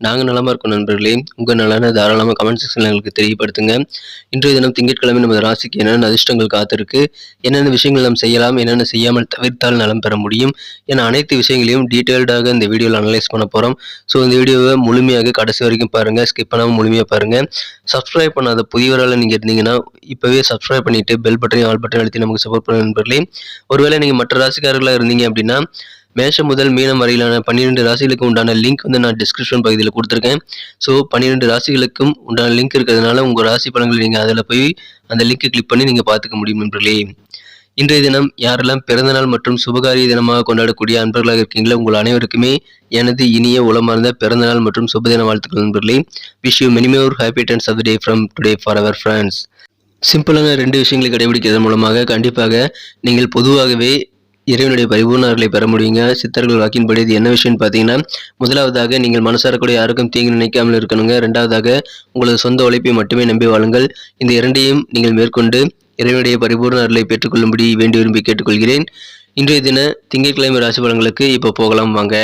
நாங்கள் நலமாக இருக்கோம் நண்பர்களே. உங்கள் நலனை தாராளமாக கமெண்ட் செக்ஷனில் எங்களுக்கு தெரியப்படுத்துங்க. இன்றைய தினம் திங்கட்கிழமை நமது ராசிக்கு என்னென்ன அதிர்ஷ்டங்கள் காத்திருக்கு என்னென்ன விஷயங்கள் நாம் செய்யலாம் என்னென்ன செய்யாமல் தவிர்த்தால் நலம் பெற முடியும் என அனைத்து விஷயங்களையும் டீட்டெயில்டாக இந்த வீடியோவில் அனலைஸ் பண்ண போகிறோம் ஸோ இந்த வீடியோவை முழுமையாக கடைசி வரைக்கும் பாருங்கள் ஸ்கிப் பண்ணாமல் முழுமையாக பாருங்கள் சப்ஸ்கிரைப் பண்ணாத புதியவரால் நீங்கள் இருந்தீங்கன்னா இப்போவே சப்ஸ்கிரைப் பண்ணிவிட்டு பெல் பட்டனையும் ஆல் பட்டனையும் அழுத்தி நமக்கு சப்போர்ட் பண்ண நண்பர்களே. ஒருவேளை நீங்கள் மற்ற ராசிக்காரர்களாக இருந்தீங்க அப்படின்னா மேஷம் முதல் மீனம் வரையிலான பன்னிரெண்டு ராசிகளுக்கு உண்டான லிங்க் வந்து நான் டிஸ்கிரிப்ஷன் பகுதியில் கொடுத்துருக்கேன். ஸோ பன்னிரெண்டு ராசிகளுக்கும் உண்டான லிங்க் இருக்கிறதுனால உங்கள் ராசி பலன்களை நீங்கள் அதில் போய் அந்த லிங்க்கை கிளிக் பண்ணி நீங்கள் பார்த்துக்க முடியும் நண்பர்களே. இன்றைய தினம் யாரெல்லாம் பிறந்தநாள் மற்றும் சுபகாரிய தினமாக கொண்டாடக்கூடிய அன்பர்களாக இருக்கீங்களோ உங்கள் அனைவருக்குமே எனது இனிய உளமார்ந்த பிறந்தநாள் மற்றும் சுபதின வாழ்த்துக்கள் நண்பர்களே. Wish you many more happy tense of the day from today for our friends சிம்பிளான ரெண்டு விஷயங்களை கடைபிடிக்கிறதன் மூலமாக கண்டிப்பாக நீங்கள் பொதுவாகவே இறைவனுடைய பரிபூர்ண அருளை பெற முடியுங்க. சித்தர்கள் வாக்கின்படி இது என்ன விஷயம்னு பார்த்தீங்கன்னா முதலாவதாக நீங்கள் மனசார கூட யாருக்கும் தீங்கு நினைக்காமல் இருக்கணுங்க. ரெண்டாவதாக உங்களது சொந்த உழைப்பை மட்டுமே நம்பி வாழுங்கள். இந்த இரண்டையும் நீங்கள் மேற்கொண்டு இறைவனுடைய பரிபூர்ண அருளை பெற்றுக்கொள்ளும்படி வேண்டி விரும்பி கேட்டுக்கொள்கிறேன். இன்றைய தின திங்கட்கிழமை ராசி பலன்களுக்கு இப்போ போகலாம் வாங்க.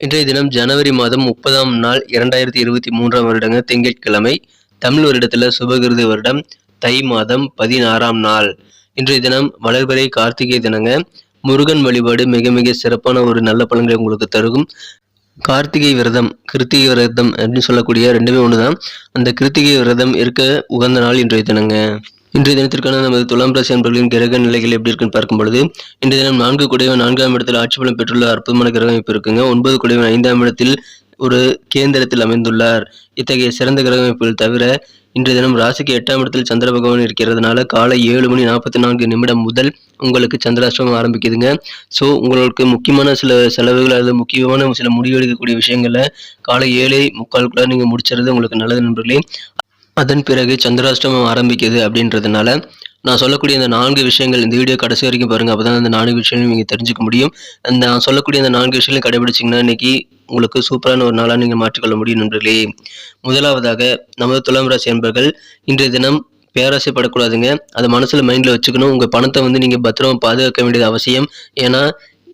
இன்றைய தினம் ஜனவரி மாதம் முப்பதாம் நாள் இரண்டாயிரத்தி இருபத்தி மூன்றாம் வருடங்க திங்கட்கிழமை தமிழ் வருடத்தில் சுபகிருதி வருடம் தை மாதம் பதினாறாம் நாள். இன்றைய தினம் வளர்பிறை கார்த்திகை தினங்க முருகன் வழிபாடு மிக மிக சிறப்பான ஒரு நல்ல பலன்களை உங்களுக்கு தருகும். கார்த்திகை விரதம் கிருத்திகை விரதம் அப்படின்னு சொல்லக்கூடிய ரெண்டுமே ஒன்று தான் அந்த கிருத்திகை விரதம் இருக்க உகந்த நாள் இன்றைய தினங்க. இன்றைய தினத்திற்கான நமது துலாம் ராசி அன்பர்களின் கிரக நிலைகள் எப்படி இருக்குன்னு பார்க்கும் பொழுது இன்றைய தினம் நான்கு குடைவன் நான்காம் இடத்தில் ஆட்சி பலம் பெற்றுள்ள அற்புதமான கிரகம் இப்போ இருக்குங்க. ஒன்பது குடைவன் ஐந்தாம் இடத்தில் ஒரு கேந்திரத்தில் அமைந்துள்ளார். இத்தகைய சிறந்த கிரக அமைப்புகள் தவிர இன்றைய தினம் ராசிக்கு எட்டாம் இடத்தில் சந்திர பகவான் இருக்கிறதுனால காலை ஏழு மணி நாற்பத்தி நான்கு நிமிடம் முதல் உங்களுக்கு சந்திராஷ்டமம் ஆரம்பிக்குதுங்க. ஸோ உங்களுக்கு முக்கியமான சில செலவுகள் அல்லது முக்கியமான சில முடிவெடுக்கக்கூடிய விஷயங்களை காலை ஏழை முக்காலுக்குள்ள நீங்கள் முடிச்சுறது உங்களுக்கு நல்லது நண்பர்களே. அதன் பிறகு சந்திராஷ்டமம் ஆரம்பிக்குது அப்படின்றதுனால நான் சொல்லக்கூடிய இந்த நான்கு விஷயங்கள் இந்த வீடியோ கடைசி வரைக்கும் பாருங்கள் அப்போ தான் அந்த நான்கு விஷயங்களும் நீங்கள் தெரிஞ்சுக்க முடியும். அந்த நான் சொல்லக்கூடிய அந்த நான்கு விஷயங்களையும் கடைபிடிச்சிங்கன்னா இன்னைக்கு உங்களுக்கு சூப்பரான ஒரு நாளாக நீங்கள் மாற்றிக்கொள்ள முடியும் நண்பர்களே. முதலாவதாக நமது துலாம் ராசி என்பர்கள் இன்றைய தினம் பேராசைப்படக்கூடாதுங்க அதை மனசில் மைண்டில் வச்சுக்கணும். உங்கள் பணத்தை வந்து நீங்கள் பத்திரமா பாதுகாக்க வேண்டியது அவசியம். ஏன்னா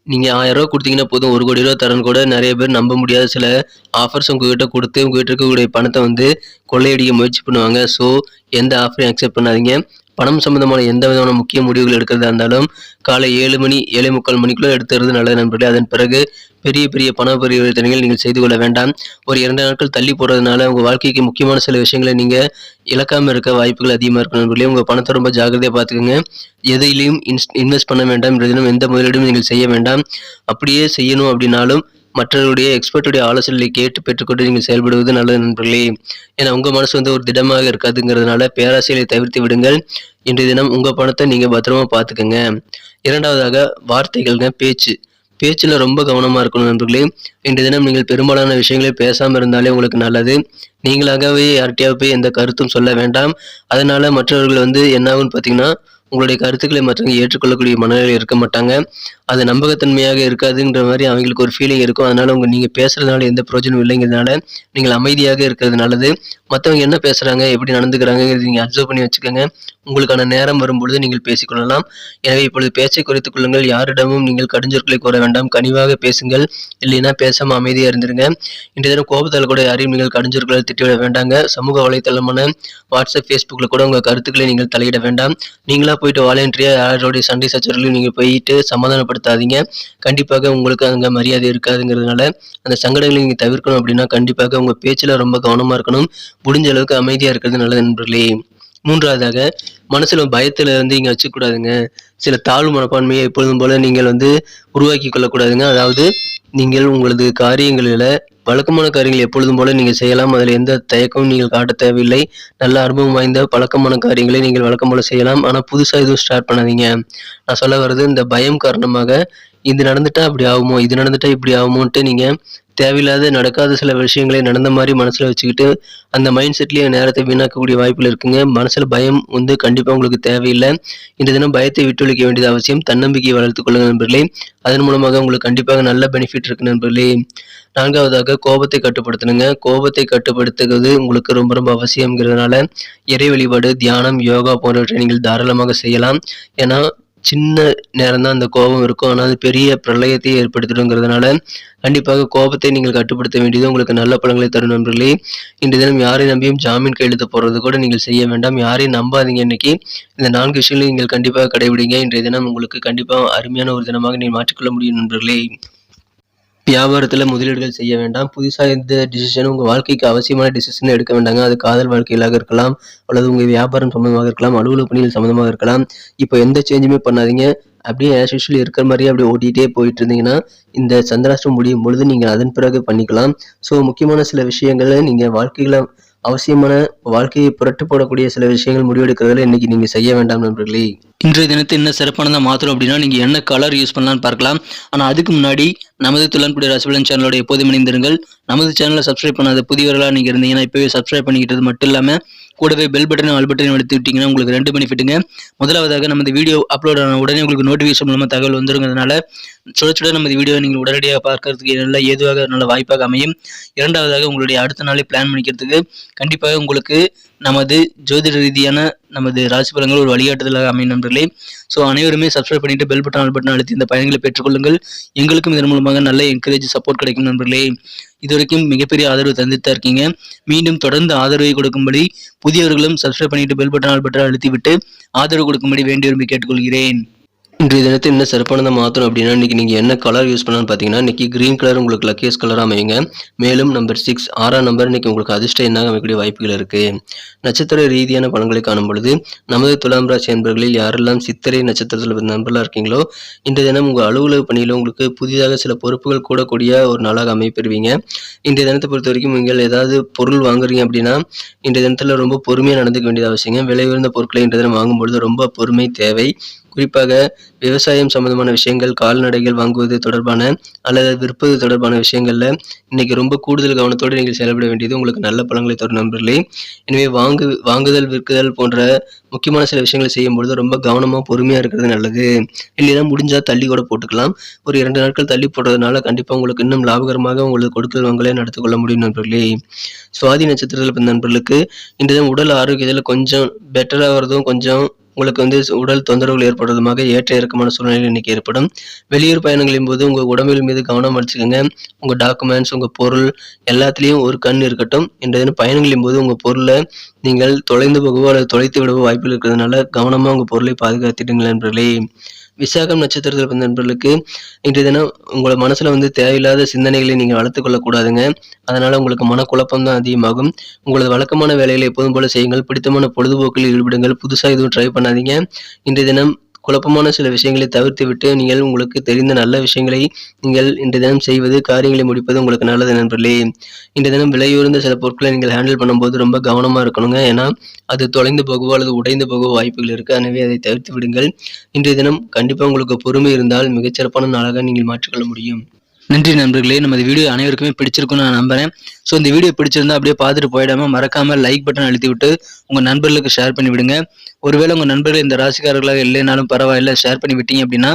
நீங்கள் ஆயிரம் ரூபா கொடுத்தீங்கன்னா போதும் ஒரு கோடி ரூபா தரன் கூட நிறைய பேர் நம்ப முடியாத சில ஆஃபர்ஸ் உங்ககிட்ட கொடுத்து உங்ககிட்ட இருக்கக்கூடிய பணத்தை வந்து கொள்ளையடிக்க முயற்சி பண்ணுவாங்க. ஸோ எந்த ஆஃபரையும் அக்செப்ட் பண்ணாதீங்க. பணம் சம்பந்தமான எந்த விதமான முக்கிய முடிவுகள் எடுக்கிறதா இருந்தாலும் காலை ஏழு மணி ஏழை முக்கால் மணிக்குள்ளே எடுத்துறது நல்லது நண்பர்களே. அதன் பிறகு பெரிய பெரிய பண பரிவர்த்தனைகள் நீங்கள் செய்து கொள்ள வேண்டாம். ஒரு இரண்டு நாட்கள் தள்ளி போடுறதுனால உங்கள் வாழ்க்கைக்கு முக்கியமான சில விஷயங்களை நீங்கள் இழக்காமல் இருக்க வாய்ப்புகள் அதிகமாக இருக்கும் நண்பர்களே. உங்கள் பணத்தை ரொம்ப ஜாக்கிரதையாக பார்த்துக்கோங்க. எதையிலையும் இன்வெஸ்ட் பண்ண வேண்டாம். என்ற எந்த முதலீடும் நீங்கள் செய்ய வேண்டாம். அப்படியே செய்யணும் அப்படின்னாலும் மற்றவருடைய எக்ஸ்பர்ட்டுடைய ஆலோசனைகளை கேட்டு பெற்றுக்கொண்டு நீங்கள் செயல்படுவது நல்லது நண்பர்களே. ஏன்னா உங்கள் மனசு வந்து ஒரு திடமாக இருக்காதுங்கிறதுனால பேராசைகளை தவிர்த்து விடுங்கள். இன்றைய தினம் உங்கள் பணத்தை நீங்கள் பத்திரமா பார்த்துக்கோங்க. இரண்டாவதாக வார்த்தைகள்ங்க பேச்சு. பேச்சில் ரொம்ப கவனமாக இருக்கணும் நண்பர்களே. இன்றைய தினம் நீங்கள் பெரும்பாலான விஷயங்களை பேசாமல் இருந்தாலே உங்களுக்கு நல்லது. நீங்களாகவே யார்கிட்டயாவது போய் எந்த கருத்தும் சொல்ல வேண்டாம். அதனால மற்றவர்கள் வந்து என்னாகும்னு பார்த்தீங்கன்னா உங்களுடைய கருத்துக்களை மற்றவங்க ஏற்றுக்கொள்ளக்கூடிய மனநிலையில் இருக்க மாட்டாங்க. அது நம்பகத்தன்மையாக இருக்காதுன்ற மாதிரி அவங்களுக்கு ஒரு ஃபீலிங் இருக்கும். அதனால உங்க நீங்க பேசுறதுனால எந்த பிரயோஜனம் இல்லைங்கிறதுனால நீங்கள் அமைதியாக இருக்கிறது நல்லது. மற்றவங்க என்ன பேசுறாங்க எப்படி நடந்துக்கிறாங்கிறது நீங்க அப்சர்வ் பண்ணி வச்சுக்கோங்க. உங்களுக்கான நேரம் வரும்பொழுது நீங்கள் பேசிக்கொள்ளலாம். எனவே இப்பொழுது பேச்சை குறைத்துக் கொள்ளுங்கள். யாரிடமும் நீங்கள் கடுஞ்சொற்களை கூற வேண்டாம். கனிவாக பேசுங்கள். இல்லைன்னா பேசாம அமைதியா இருந்துருங்க. இன்றைய தினம் கோபத்தால் கூட யாரையும் நீங்கள் கடுஞ்சொற்களை திட்டிவிட வேண்டாங்க. சமூக வலைத்தளமான வாட்ஸ்அப் ஃபேஸ்புக்கில் கூட உங்கள் கருத்துக்களை நீங்கள் தலையிட வேண்டாம். நீங்களா போயிட்டு வாலண்டியாக யாரோடைய சண்டை சச்சரவுகளையும் நீங்கள் போயிட்டு சமாதானப்படுத்தாதீங்க. கண்டிப்பாக உங்களுக்கு அங்கே மரியாதை இருக்காதுங்கிறதுனால அந்த சங்கடங்களை நீங்கள் தவிர்க்கணும் அப்படின்னா கண்டிப்பாக உங்கள் பேச்சில் ரொம்ப கவனமாக இருக்கணும். முடிஞ்ச அளவுக்கு அமைதியாக இருக்கிறது நல்லது நண்பர்களே. மூன்றாவதாக மனசில் பயத்தில் இருந்து இங்கே வச்சுக்கூடாதுங்க. சில தாழ்வு மனப்பான்மையை எப்பொழுதும் போல நீங்கள் வந்து உருவாக்கி கொள்ளக்கூடாதுங்க. அதாவது நீங்கள் உங்களது காரியங்களில் வழக்கமான காரியங்கள் எப்பொழுதும் போல நீங்கள் செய்யலாம். அதில் எந்த தயக்கமும் நீங்கள் காட்ட தேவையில்லை. நல்ல அனுபவம் வாய்ந்த பழக்கமான காரியங்களை நீங்கள் வழக்கம் போல செய்யலாம். ஆனால் புதுசாக எதுவும் ஸ்டார்ட் பண்ணாதீங்க. நான் சொல்ல வர்றது இந்த பயம் காரணமாக இது நடந்துட்டா அப்படி ஆகுமோ இது நடந்துட்டா இப்படி ஆகுமோன்ட்டு நீங்கள் தேவையில்லாத நடக்காத சில விஷயங்களை நடந்த மாதிரி மனசில் வச்சுக்கிட்டு அந்த மைண்ட் செட்லேயே நேரத்தை வீணாக்கக்கூடிய வாய்ப்புகள் இருக்குங்க. மனசில் பயம் வந்து கண்டிப்பாக உங்களுக்கு தேவையில்லை. இந்த தினம் பயத்தை விட்டுவிக்க வேண்டியது அவசியம். தன்னம்பிக்கையை வளர்த்துக் கொள்ளுங்க நண்பர்களே. அதன் மூலமாக உங்களுக்கு கண்டிப்பாக நல்ல பெனிஃபிட் இருக்கு நண்பர்களே. நான்காவதாக கோபத்தை கட்டுப்படுத்தணுங்க. கோபத்தை கட்டுப்படுத்துவது உங்களுக்கு ரொம்ப ரொம்ப அவசியம்ங்கிறதுனால இறை வழிபாடு தியானம் யோகா போன்றவற்றை நீங்கள் தாராளமாக செய்யலாம். ஏன்னா சின்ன நேரம் தான் அந்த கோபம் இருக்கும். ஆனால் அது பெரிய பிரளயத்தை ஏற்படுத்திடுங்கிறதுனால கண்டிப்பாக கோபத்தை நீங்கள் கட்டுப்படுத்த வேண்டியது உங்களுக்கு நல்ல பழங்களை தரும் நண்பர்களே. இன்று தினம் யாரை நம்பியும் ஜாமீன் கையெழுத்து போடுறது கூட நீங்கள் செய்ய வேண்டாம். யாரையும் நம்பாதீங்க இன்னைக்கு இந்த நான்கு விஷயங்களையும் நீங்கள் கண்டிப்பாக கடைபிடிங்க. இன்றைய தினம் உங்களுக்கு கண்டிப்பாக அருமையான ஒரு தினமாக நீங்கள் மாற்றிக்கொள்ள முடியும் நண்பர்களே. வியாபாரத்தில் முதலீடுகள் செய்ய வேண்டாம். புதுசாக எந்த டிசிஷனும் உங்கள் வாழ்க்கைக்கு அவசியமான டிசிஷன் எடுக்க வேண்டாங்க. அது காதல் வாழ்க்கையிலாக இருக்கலாம் அல்லது உங்கள் வியாபாரம் சம்மந்தமாக இருக்கலாம் அலுவலக பணிகள் சம்மந்தமாக இருக்கலாம். இப்போ எந்த சேஞ்சுமே பண்ணாதீங்க. அப்படியே ஆஸ் யூஷுவல் இருக்கிற மாதிரியே அப்படியே ஓட்டிகிட்டே போயிட்டு இருந்தீங்கன்னா இந்த சந்திராஷ்டம் முடியும் பொழுது நீங்கள் அதன் பிறகு பண்ணிக்கலாம். ஸோ முக்கியமான சில விஷயங்களை நீங்கள் வாழ்க்கையில் அவசியமான வாழ்க்கையை புரட்டு போடக்கூடிய சில விஷயங்கள் முடிவெடுக்கிறதுல இன்னைக்கு நீங்கள் செய்ய வேண்டாம் நண்பர்களே. இன்றைய தினத்தை என்ன சிறப்பானதாக மாற்றணும் அப்படின்னா நீங்கள் என்ன கலர் யூஸ் பண்ணலாம்னு பார்க்கலாம். ஆனால் அதுக்கு முன்னாடி நமது துளன்குடி ராசிபலன் சேனலோட எப்போதும் இணைந்திருங்கள். நமது சேனலை சப்ஸ்கிரைப் பண்ணாத புதியவர்களாக நீங்கள் இருந்தீங்கன்னா இப்போவே சப்ஸ்கிரைப் பண்ணிக்கிட்டது மட்டும் இல்லாமல் கூடவே பெல் பட்டனும் ஆல் பட்டனும் எடுத்து விட்டீங்கன்னா உங்களுக்கு ரெண்டு பெனிஃபிட்டுங்க முதலாவதாக நமது வீடியோ அப்லோட் ஆன உடனே உங்களுக்கு நோட்டிஃபிகேஷன் மூலமாக தகவல் வந்துருங்கிறதுனால சுட சுட நமது வீடியோ நீங்கள் உடனடியாக பார்க்கறதுக்கு நல்ல ஏதுவாக நல்ல வாய்ப்பாக அமையும். இரண்டாவதாக உங்களுடைய அடுத்த நாளை பிளான் பண்ணிக்கிறதுக்கு கண்டிப்பாக உங்களுக்கு நமது ஜோதிட ரீதியான நமது ராசி ஒரு வழிகாட்டுதலாக அமையும் நண்பர்களே. ஸோ அனைவருமே சப்ஸ்கிரைப் பண்ணிட்டு பெல் பட்டன் ஆல் பட்டன் அழுத்தி இந்த பயன்களை பெற்றுக்கொள்ளுங்கள் எங்களுக்கும் இதன் மூலமாக நல்ல என்கரேஜ் சப்போர்ட் கிடைக்கும் நண்பர்களே. இதுவரைக்கும் மிகப்பெரிய ஆதரவு தந்துட்டு தான் இருக்கீங்க. மீண்டும் தொடர்ந்து ஆதரவை கொடுக்கும்படி புதியவர்களும் சப்ஸ்கிரைப் பண்ணிட்டு பெல் பட்டன் ஆல் பட்டன் அழுத்தி விட்டு ஆதரவு கொடுக்கும்படி வேண்டி விரும்பி கேட்டுக்கொள்கிறேன். இன்றைய தினத்தை என்ன சிறப்பானதாக மாற்றணும் அப்படின்னா இன்றைக்கி நீங்கள் என்ன கலர் யூஸ் பண்ணலாம்னு பார்த்தீங்கன்னா இன்றைக்கி க்ரீன் கலர் உங்களுக்கு லக்கேஸ் கலர் அமையுங்க. மேலும் நம்பர் சிக்ஸ் ஆறாம் நம்பர் இன்றைக்கி உங்களுக்கு அதிர்ஷ்ட எண்ணாக அமைக்கக்கூடிய வாய்ப்புகள் இருக்குது நட்சத்திர ரீதியான பலன்களை காணும் பொழுது நமது துலாம் ராசி நண்பர்களில் யாரெல்லாம் சித்திரை நட்சத்திரத்தில் நண்பர்களாக இருக்கீங்களோ இன்றைய தினம் உங்கள் அலுவலக பணியில் உங்களுக்கு புதிதாக சில பொறுப்புகள் கூடக்கூடிய ஒரு நாளாக அமைப்பெறுவீங்க இன்றைய தினத்தை பொறுத்த வரைக்கும் நீங்கள் ஏதாவது பொருள் வாங்குறீங்க அப்படின்னா இன்றைய தினத்தில் ரொம்ப பொறுமையாக நடந்துக்க வேண்டியது அவசியங்க. விலை உயர்ந்த பொருட்களை இன்றைய தினம் வாங்கும்பொழுது ரொம்ப பொறுமை தேவை. குறிப்பாக விவசாயம் சம்பந்தமான விஷயங்கள் கால்நடைகள் வாங்குவது தொடர்பான அல்லது விற்பது தொடர்பான விஷயங்களில் இன்னைக்கு ரொம்ப கூடுதல் கவனத்தோடு நீங்கள் செயல்பட வேண்டியது உங்களுக்கு நல்ல பழங்களை தரும் நண்பர்களே. எனவே வாங்கு வாங்குதல் விற்குதல் போன்ற முக்கியமான சில விஷயங்களை செய்யும்பொழுது ரொம்ப கவனமாக பொறுமையாக இருக்கிறது நல்லது. இல்லைன்னா முடிஞ்சால் தள்ளி கூட போட்டுக்கலாம். ஒரு இரண்டு நாட்கள் தள்ளி போடுறதுனால கண்டிப்பாக உங்களுக்கு இன்னும் லாபகரமாக உங்களுக்கு கொடுக்கல் வாங்கலே நடத்தி கொள்ள முடியும் நண்பர்களே. சுவாதி நட்சத்திரத்தில் பிறந்த நண்பர்களுக்கு இன்றைய உடல் ஆரோக்கியத்தில் கொஞ்சம் பெட்டராகிறதும் கொஞ்சம் உங்களுக்கு வந்து உடல் தொந்தரவுகள் ஏற்படுறதுமாக ஏற்ற இறக்கமான சூழ்நிலை இன்னைக்கு ஏற்படும். வெளியூர் பயணங்களின் போது உங்கள் உடம்பில் மீது கவனம் வச்சுக்கோங்க உங்கள் டாக்குமெண்ட்ஸ் உங்கள் பொருள் எல்லாத்துலேயும் ஒரு கண் இருக்கட்டும். என்ற தினம் பயணங்களின் போது உங்கள் பொருளை நீங்கள் தொலைந்து போகவோ அல்லது தொலைத்து விடவோ வாய்ப்பு இருக்கிறதுனால கவனமாக உங்கள் பொருளை பாதுகாத்துடுங்கள் நண்பர்களே. விசாகம் நட்சத்திரத்தில் பிறந்த நண்பர்களுக்கு இன்றைய தினம் உங்களோட மனசில் வந்து தேவையில்லாத சிந்தனைகளை நீங்கள் வளர்த்து கொள்ளக்கூடாதுங்க. அதனால் உங்களுக்கு மனக்குழப்பம் தான் அதிகமாகும். உங்களது வழக்கமான வேலைகளை எப்போதும் போல செய்யுங்கள். பிடித்தமான பொழுதுபோக்கில் ஈடுபடுங்கள். புதுசாக எதுவும் ட்ரை பண்ணாதீங்க. இன்றைய தினம் குழப்பமான சில விஷயங்களை தவிர்த்து விட்டு நீங்கள் உங்களுக்கு தெரிந்த நல்ல விஷயங்களை நீங்கள் இன்று தினம் செய்வது காரியங்களை முடிப்பது உங்களுக்கு நல்லது நண்பர்களே. இன்று தினம் விலையுயர்ந்த சில பொருட்களை நீங்கள் ஹேண்டில் பண்ணும்போது ரொம்ப கவனமாக இருக்கணுங்க. ஏன்னா அது தொலைந்து போகவோ அல்லது உடைந்து போகவோ வாய்ப்புகள் இருக்குது எனவே அதை தவிர்த்து விடுங்கள் இன்றைய தினம் கண்டிப்பாக உங்களுக்கு பொறுமை இருந்தால் மிகச்சிறப்பான நாளாக நீங்கள் மாற்றிக்கொள்ள முடியும். நன்றி நண்பர்களே. நமது வீடியோ அனைவருக்குமே பிடிச்சிருக்குன்னு நான் நம்புறேன். ஸோ இந்த வீடியோ பிடிச்சிருந்தா அப்படியே பார்த்துட்டு போயிடாம மறக்காம லைக் பட்டன் அழுத்தி விட்டு உங்க நண்பர்களுக்கு ஷேர் பண்ணி விடுங்க ஒருவேளை உங்க நண்பர்கள் இந்த ராசிக்காரர்களாக இல்லைனாலும் பரவாயில்ல ஷேர் பண்ணி விட்டீங்க அப்படின்னா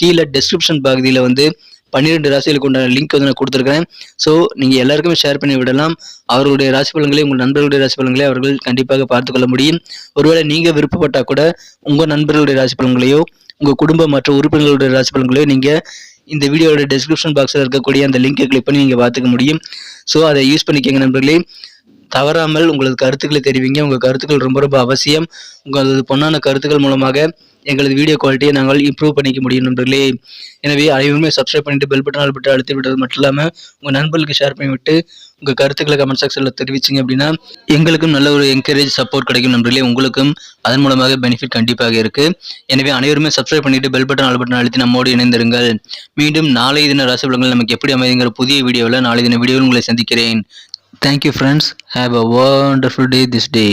கீழே டிஸ்கிரிப்ஷன் பகுதியில் வந்து பன்னிரெண்டு ராசிகளுக்கு உண்டான லிங்க் வந்து நான் கொடுத்துருக்கேன் ஸோ நீங்கள் எல்லாருக்குமே ஷேர் பண்ணி விடலாம். அவர்களுடைய ராசி பலன்களை உங்கள் நண்பர்களுடைய ராசி பலன்களை அவர்கள் கண்டிப்பாக பார்த்துக்கொள்ள முடியும். ஒருவேளை நீங்கள் விருப்பப்பட்டால் கூட உங்கள் நண்பர்களுடைய ராசி பலன்களையோ உங்கள் குடும்ப மற்ற உறுப்பினர்களுடைய ராசி பலன்களையோ நீங்கள் இந்த வீடியோட டிஸ்கிரிப்ஷன் பாக்ஸில் இருக்கக்கூடிய அந்த லிங்கை கிளிக் பண்ணி நீங்கள் பார்த்துக்க முடியும். ஸோ அதை யூஸ் பண்ணிக்கோங்க நண்பர்களே. தவறாமல் உங்களது கருத்துக்களை தெரிவிங்க. உங்கள் கருத்துக்கள் ரொம்ப ரொம்ப அவசியம். உங்களது பொன்னான கருத்துக்கள் மூலமாக எங்களது வீடியோ குவாலிட்டியை நாங்கள் இம்ப்ரூவ் பண்ணிக்க முடியும் நண்பர்களே. எனவே அனைவருமே சப்ஸ்கிரைப் பண்ணிட்டு பெல் பட்டன் ஆல் பட்டன் அழுத்தி விட்டது மட்டும் இல்லாமல் உங்கள் நண்பர்களுக்கு ஷேர் பண்ணிவிட்டு உங்கள் கருத்துக்களை கமெண்ட் செக்ஷனில் தெரிவிச்சிங்க அப்படின்னா எங்களுக்கும் நல்ல ஒரு என்கரேஜ் சப்போர்ட் கிடைக்கும் நண்பர்களே. உங்களுக்கும் அதன் மூலமாக பெனிஃபிட் கண்டிப்பாக இருக்குது எனவே அனைவருமே சப்ஸ்கிரைப் பண்ணிவிட்டு பெல் பட்டன் ஆல் பட்டன் அழுத்தி நம்மோடு இணைந்திருங்கள். மீண்டும் நாளை தின ராசி பலங்கள் நமக்கு எப்படி அமைதுங்கிற புதிய வீடியோவில் நாளை தின வீடியோவில் உங்களை சந்திக்கிறேன். Thank you friends have a wonderful day this day